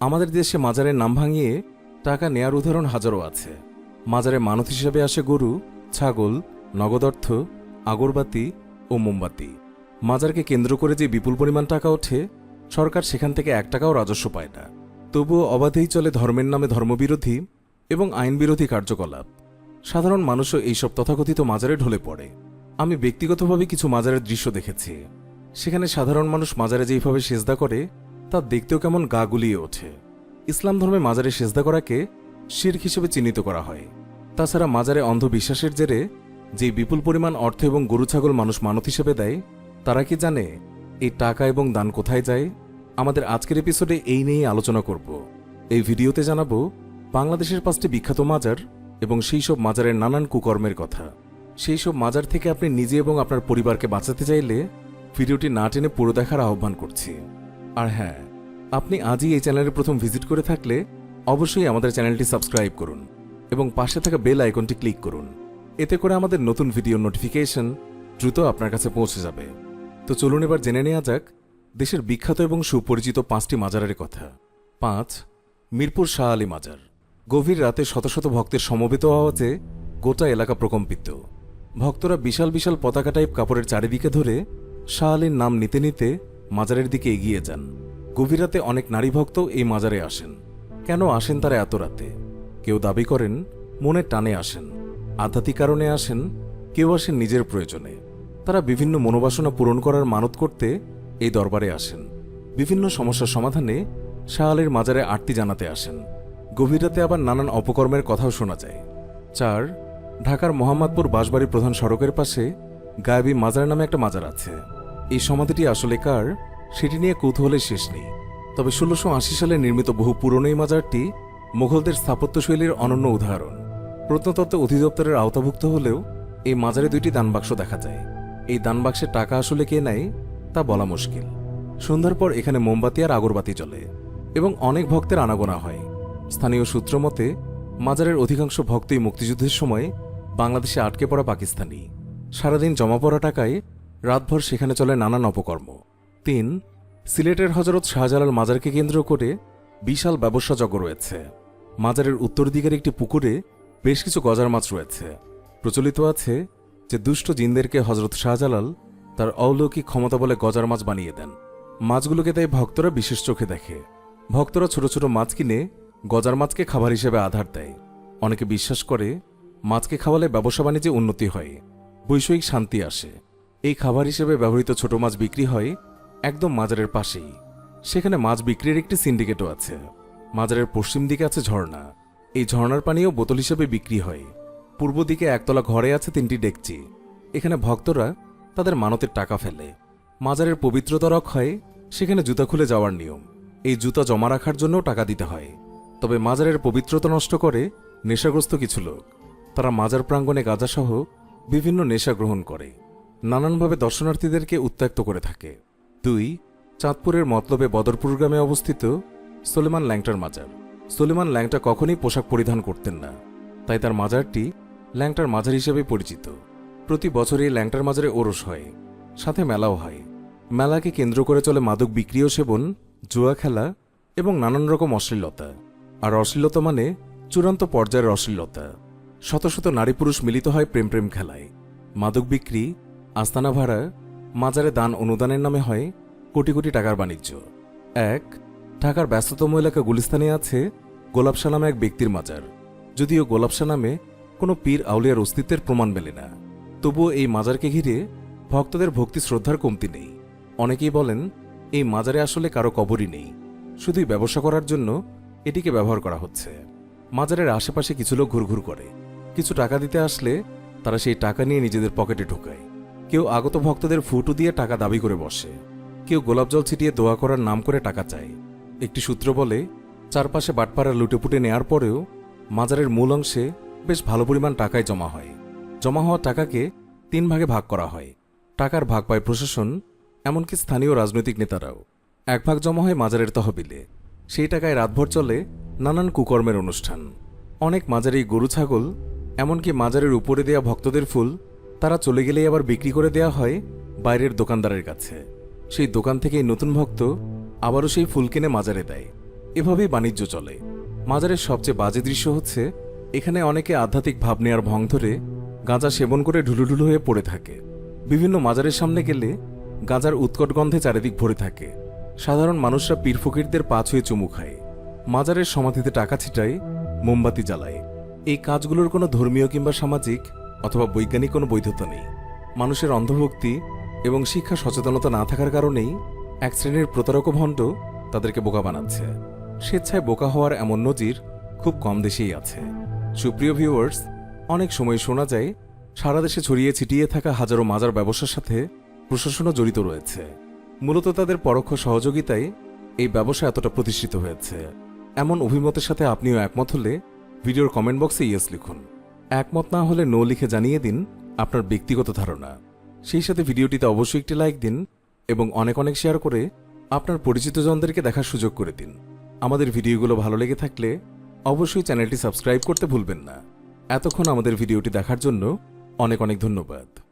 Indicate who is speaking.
Speaker 1: আমাদের দেশে মাজারের নাম ভাঙিয়ে টাকা নেয়ার উদাহরণ হাজারো আছে। মাজারে মানত হিসেবে আসে গরু, ছাগল, নগদ অর্থ, আগরবাতি ও মোমবাতি। মাজারকে কেন্দ্র করে যে বিপুল পরিমাণ টাকা ওঠে, সরকার সেখান থেকে এক টাকাও রাজস্ব পায় না। তবুও অবাধেই চলে ধর্মের নামে ধর্মবিরোধী এবং আইনবিরোধী কার্যকলাপ। সাধারণ মানুষও এইসব তথাকথিত মাজারে ঢলে পড়ে। আমি ব্যক্তিগতভাবে কিছু মাজারের দৃশ্য দেখেছি। সেখানে সাধারণ মানুষ মাজারে যেইভাবে সেজদা করে তা দেখতেও কেমন গা গুলিয়ে ওঠে। ইসলাম ধর্মে মাজারে সেজদা করাকে শির্ক হিসেবে চিহ্নিত করা হয়। তাছাড়া মাজারে অন্ধবিশ্বাসের জেরে যে বিপুল পরিমাণ অর্থ এবং গরু, ছাগল মানুষ মানত হিসেবে দেয়, তারা কি জানে এই টাকা এবং দান কোথায় যায়? আমাদের আজকের এপিসোডে এই নিয়েই আলোচনা করব। এই ভিডিওতে জানাব বাংলাদেশের পাঁচটি বিখ্যাত মাজার এবং সেই সব মাজারের নানান কুকর্মের কথা। সেই সব মাজার থেকে আপনি নিজে এবং আপনার পরিবারকে বাঁচাতে চাইলে ভিডিওটি না টেনে পুরো দেখার আহ্বান করছি। আর হ্যাঁ আপনি আজই এই চ্যানেলে প্রথম ভিজিট করে থাকলে অবশ্যই আমাদের চ্যানেলটি সাবস্ক্রাইব করুন এবং পাশে থাকা বেল আইকনটি ক্লিক করুন। এতে করে আমাদের নতুন ভিডিও নোটিফিকেশন দ্রুত আপনার কাছে পৌঁছে যাবে। তো চলুন এবার জেনে নেওয়া যাক দেশের বিখ্যাত এবং সুপরিচিত পাঁচটি মাজারের কথা। পাঁচ, মিরপুর শাহ আলী মাজার। গভীর রাতে শত শত ভক্তের সমবেত আওয়াজে গোটা এলাকা প্রকম্পিত। ভক্তরা বিশাল বিশাল পতাকা টাইপ কাপড়ের চারিদিকে ধরে শাহ আলীর নাম নিতে নিতে মাজারের দিকে এগিয়ে যান। গভীর রাতে অনেক নারী ভক্ত এই মাজারে আসেন। কেন আসেন তারা এত রাতে? কেউ দাবি করেন মনের টানে আসেন। আধ্যাত্মিক কারণে আসেন, কেউ আসেন নিজের প্রয়োজনে। তারা বিভিন্ন মনোবাসনা পূরণ করার মানত করতে এই দরবারে আসেন। বিভিন্ন সমস্যার সমাধানে শাহ আলীর মাজারে আরতি জানাতে আসেন। গভীর রাতে আবার নানান অপকর্মের কথাও শোনা যায়। চার, ঢাকার মোহাম্মদপুর বাঁশবাড়ি প্রধান সড়কের পাশে গায়েবী মাজার নামে একটা মাজার আছে। এই সমাধিটি আসলে কার, সেটি নিয়ে কৌতূহলের শেষ নেই। তবে ষোলোশো আশি সালে নির্মিত বহু পুরনো এই মাজারটি মুঘলদের স্থাপত্যশৈলীর অনন্য উদাহরণ। প্রত্নতত্ত্ব অধিদপ্তরের আওতাভুক্ত হলেও এই মাজারে দুইটি দানবাক্স দেখা যায়। এই দানবাক্সের টাকা আসলে কে নেয়, তা বলা মুশকিল। সন্ধ্যার পর এখানে মোমবাতি আর আগরবাতি জ্বলে এবং অনেক ভক্তের আনাগোনা হয়। স্থানীয় সূত্র মতে, মাজারের অধিকাংশ ভক্তই মুক্তিযুদ্ধের সময় বাংলাদেশে আটকে পড়া পাকিস্তানি। সারাদিন জমা পড়া টাকায় রাতভর সেখানে চলে নানান অপকর্ম। তিন, সিলেটের হজরত শাহজালাল মাজারকে কেন্দ্র করে বিশাল ব্যবসাযজ্ঞ রয়েছে। মাজারের উত্তর দিকের একটি পুকুরে বেশ কিছু গজার মাছ রয়েছে। প্রচলিত আছে যে দুষ্ট জিনদেরকে হজরত শাহজালাল তার অলৌকিক ক্ষমতা বলে গজার মাছ বানিয়ে দেন। মাছগুলোকে তাই ভক্তরা বিশেষ চোখে দেখে। ভক্তরা ছোট ছোট মাছ কিনে গজার মাছকে খাবার হিসেবে আধার দেয়। অনেকে বিশ্বাস করে মাছকে খাওয়ালে ব্যবসা বাণিজ্যে উন্নতি হয়। বৈষয়িক শান্তি আসে। এই খাবার হিসেবে ব্যবহৃত ছোট মাছ বিক্রি হয় একদম মাজারের পাশেই। সেখানে মাছ বিক্রির একটি সিন্ডিকেটও আছে। মাজারের পশ্চিম দিকে আছে ঝর্ণা। এই ঝর্ণার পানিও বোতল হিসেবে বিক্রি হয়। পূর্ব দিকে একতলা ঘরে আছে তিনটি ডেকচি। এখানে ভক্তরা তাদের মানতের টাকা ফেলে। মাজারের পবিত্রতা রক্ষায় সেখানে জুতা খুলে যাওয়ার নিয়ম। এই জুতা জমা রাখার জন্যও টাকা দিতে হয়। তবে মাজারের পবিত্রতা নষ্ট করে নেশাগ্রস্ত কিছু লোক। তারা মাজার প্রাঙ্গণে গাঁজাসহ বিভিন্ন নেশা গ্রহণ করে। নানানভাবে দর্শনার্থীদেরকে উত্ত্যক্ত করে থাকে। দুই, চাঁদপুরের মতলবে বদরপুর গ্রামে অবস্থিত সোলেমান ল্যাংটার মাজার। সোলেমান ল্যাংটা কখনই পোশাক পরিধান করতেন না, তাই তার মাজারটি ল্যাংটার মাজার হিসেবে পরিচিত। প্রতি বছর এই ল্যাংটার মাজারে ওরস হয়, সাথে মেলাও হয়। মেলাকে কেন্দ্র করে চলে মাদক বিক্রি ও সেবন, জুয়া খেলা এবং নানান রকম অশ্লীলতা। আর অশ্লীলতা মানে চূড়ান্ত পর্যায়ের অশ্লীলতা। শত শত নারী পুরুষ মিলিত হয় প্রেম প্রেম খেলায়। মাদক বিক্রি আস্তানা ভাড়া মাজারে দান অনুদানের নামে হয় কোটি কোটি টাকার বাণিজ্য। এক, ঢাকার ব্যস্ততম এলাকা গুলিস্তানে আছে গোলাপশা নামে এক ব্যক্তির মাজার। যদিও গোলাপশা নামে কোনো পীর আউলিয়ার অস্তিত্বের প্রমাণ মেলে না। তবুও এই মাজারকে ঘিরে ভক্তদের ভক্তি শ্রদ্ধার কমতি নেই। অনেকেই বলেন, এই মাজারে আসলে কারও কবরই নেই। শুধুই ব্যবসা করার জন্য এটিকে ব্যবহার করা হচ্ছে। মাজারের আশেপাশে কিছু লোক ঘুরঘুর করে। কিছু টাকা দিতে আসলে তারা সেই টাকা নিয়ে নিজেদের পকেটে ঢোকায়। কেউ আগত ভক্তদের ফুটু দিয়ে টাকা দাবি করে বসে। কেউ গোলাপ জল ছিটিয়ে দোয়া করার নাম করে টাকা চায়। একটি সূত্র বলে, চারপাশে বাটপাড়া লুটেপুটে নেয়ার পরেও মাজারের মূল অংশে বেশ ভালো পরিমাণ টাকায় জমা হয়। জমা হওয়া টাকাকে তিন ভাগে ভাগ করা হয়। টাকার ভাগ পায় প্রশাসন, এমনকি স্থানীয় রাজনৈতিক নেতারাও। এক ভাগ জমা হয় মাজারের তহবিলে। সেই টাকায় রাতভর চলে নানান কুকর্মের অনুষ্ঠান। অনেক মাজারেই গরু, ছাগল, এমনকি মাজারের উপরে দেয়া ভক্তদের ফুল তারা চলে গেলেই আবার বিক্রি করে দেয়া হয় বাইরের দোকানদারের কাছে। সেই দোকান থেকেই নতুন ভক্ত আবারও সেই ফুল কিনে মাজারে দেয়। এভাবেই বাণিজ্য চলে। মাজারের সবচেয়ে বাজে দৃশ্য হচ্ছে, এখানে অনেকে আধ্যাত্মিক ভাব নেয়ার ভং ধরে গাঁজা সেবন করে ঢুলুঢুলু হয়ে পড়ে থাকে। বিভিন্ন মাজারের সামনে গেলে গাঁজার উৎকট গন্ধে চারিদিক ভরে থাকে। সাধারণ মানুষরা পীর ফকিরদের পা ছুঁয়ে চুমু খায়। মাজারের সমাধিতে টাকা ছিটায়, মোমবাতি জ্বালায়। এই কাজগুলোর কোনো ধর্মীয় কিংবা সামাজিক অথবা বৈজ্ঞানিক কোনো বৈধতা নেই। মানুষের অন্ধভক্তি এবং শিক্ষা সচেতনতা না থাকার কারণেই এক শ্রেণির প্রতারক ভণ্ড তাদেরকে বোকা বানাচ্ছে। স্বেচ্ছায় বোকা হওয়ার এমন নজির খুব কম দেশেই আছে। সুপ্রিয় ভিউয়ার্স অনেক সময় শোনা যায়, সারা দেশে ছড়িয়ে ছিটিয়ে থাকা হাজারো মাজার ব্যবসার সাথে প্রশাসনও জড়িত রয়েছে। মূলত তাদের পরোক্ষ সহযোগিতায় এই ব্যবসা এতটা প্রতিষ্ঠিত হয়েছে। এমন অভিমতের সাথে আপনিও একমত হলে ভিডিওর কমেন্ট বক্সে ইয়েস লিখুন। একমত না হলে নো লিখে জানিয়ে দিন আপনার ব্যক্তিগত ধারণা। সেই সাথে ভিডিওটিতে অবশ্যই একটি লাইক দিন এবং অনেক অনেক শেয়ার করে আপনার পরিচিতজনদেরকে দেখার সুযোগ করে দিন। আমাদের ভিডিওগুলো ভালো লেগে থাকলে অবশ্যই চ্যানেলটি সাবস্ক্রাইব করতে ভুলবেন না। এতক্ষণ আমাদের ভিডিওটি দেখার জন্য অনেক অনেক ধন্যবাদ।